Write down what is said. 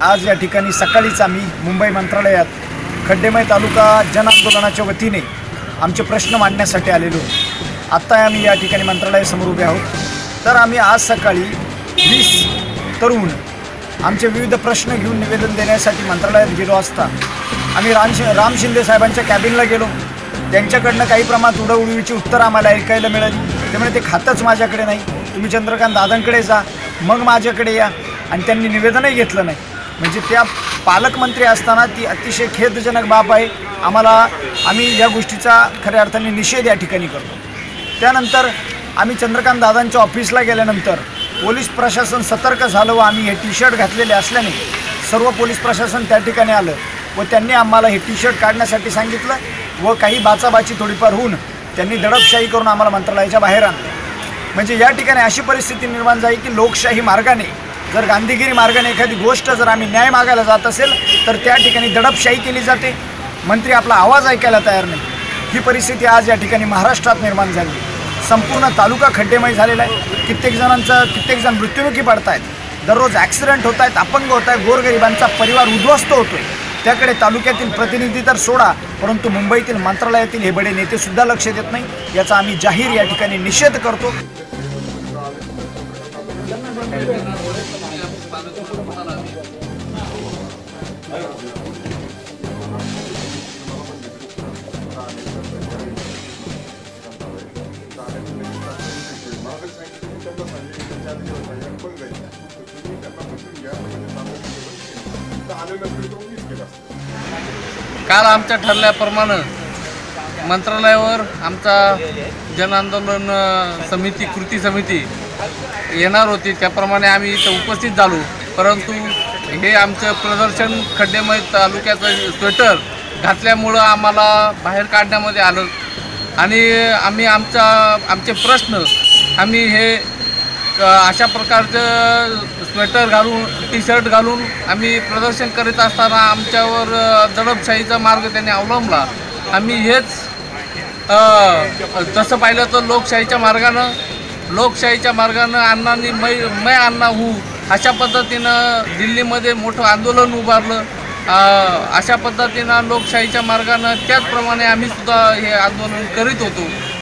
आज या ठिकाणी सकाळीच आम्ही मुंबई मंत्रालयात खड्डेमय तालुका जन आंदोलनाच्या वतीने आमचे प्रश्न मांडण्यासाठी आलेलो. आत्ता आम्ही या ठिकाणी मंत्रालयासमोर उभे आहोत. तर आम्ही आज सकाळी वीस तरुण आमचे विविध प्रश्न घेऊन निवेदन देण्यासाठी मंत्रालयात गेलो असता आम्ही राम शि राम शिंदे साहेबांच्या कॅबिनला गेलो. त्यांच्याकडनं काही प्रमाणात उडवडीची उत्तरं आम्हाला ऐकायला मिळाली. त्यामुळे ते खातंच माझ्याकडे नाही. तुम्ही चंद्रकांत दादांकडे जा. मग माझ्याकडे या. आणि त्यांनी निवेदनही घेतलं नाही. म्हणजे त्या पालकमंत्री असताना ती अतिशय खेदजनक बाब आहे. आम्हाला आम्ही या गोष्टीचा खऱ्या अर्थाने निषेध या ठिकाणी करतो. त्यानंतर आम्ही चंद्रकांत दादांच्या ऑफिसला गेल्यानंतर पोलीस प्रशासन सतर्क झालं व आम्ही हे टी शर्ट घातलेले असल्याने सर्व पोलीस प्रशासन त्या ठिकाणी आलं व त्यांनी आम्हाला हे टी शर्ट काढण्यासाठी सांगितलं व काही बाचाबाची थोडीफार होऊन त्यांनी दडपशाही करून आम्हाला मंत्रालयाच्या बाहेर आणलं. म्हणजे या ठिकाणी अशी परिस्थिती निर्माण झाली की लोकशाही मार्गाने जर गांधीगिरी मार्गाने एखादी गोष्ट जर आम्ही न्याय मागायला जात असेल तर त्या ठिकाणी दडपशाही केली जाते. मंत्री आपला आवाज ऐकायला तयार नाही. ही परिस्थिती आज या ठिकाणी महाराष्ट्रात निर्माण झाली. संपूर्ण तालुका खड्डेमय झालेला आहे. कित्येक जणांचा कित्येक जण मृत्युमुखी पडत आहेत दररोज ॲक्सिडेंट होत आहेत अपंग होत आहे गोरगरिबांचा परिवार उद्ध्वस्त होतो आहे त्याकडे तालुक्यातील प्रतिनिधी तर सोडा परंतु मुंबईतील मंत्रालयातील हे बडे नेतेसुद्धा लक्ष देत नाही. याचा आम्ही जाहीर या ठिकाणी निषेध करतो. काल आमच्या ठरल्याप्रमाणे मंत्रालयावर आमचा जन आंदोलन समिती कृती समिती येणार होती त्याप्रमाणे आम्ही इथं उपस्थित झालो. परंतु हे आमचं प्रदर्शन खड्डेमय तालुक्याचं स्वेटर घातल्यामुळं आम्हाला बाहेर काढण्यामध्ये आलं. आणि आम्ही आमचा आमचे प्रश्न आम्ही हे अशा प्रकारचं स्वेटर घालून टी शर्ट घालून आम्ही प्रदर्शन करीत असताना आमच्यावर दडपशाहीचा मार्ग त्यांनी अवलंबला. आम्ही हेच तसं पाहिलं तर लोकशाहीच्या मार्गानं लोकशाहीच्या मार्गानं अण्णांनी मै मै अण्णा हू अशा पद्धतीनं दिल्लीमध्ये मोठं आंदोलन उभारलं. अशा पद्धतीनं लोकशाहीच्या मार्गानं त्याचप्रमाणे आम्ही सुद्धा हे आंदोलन करीत होतो.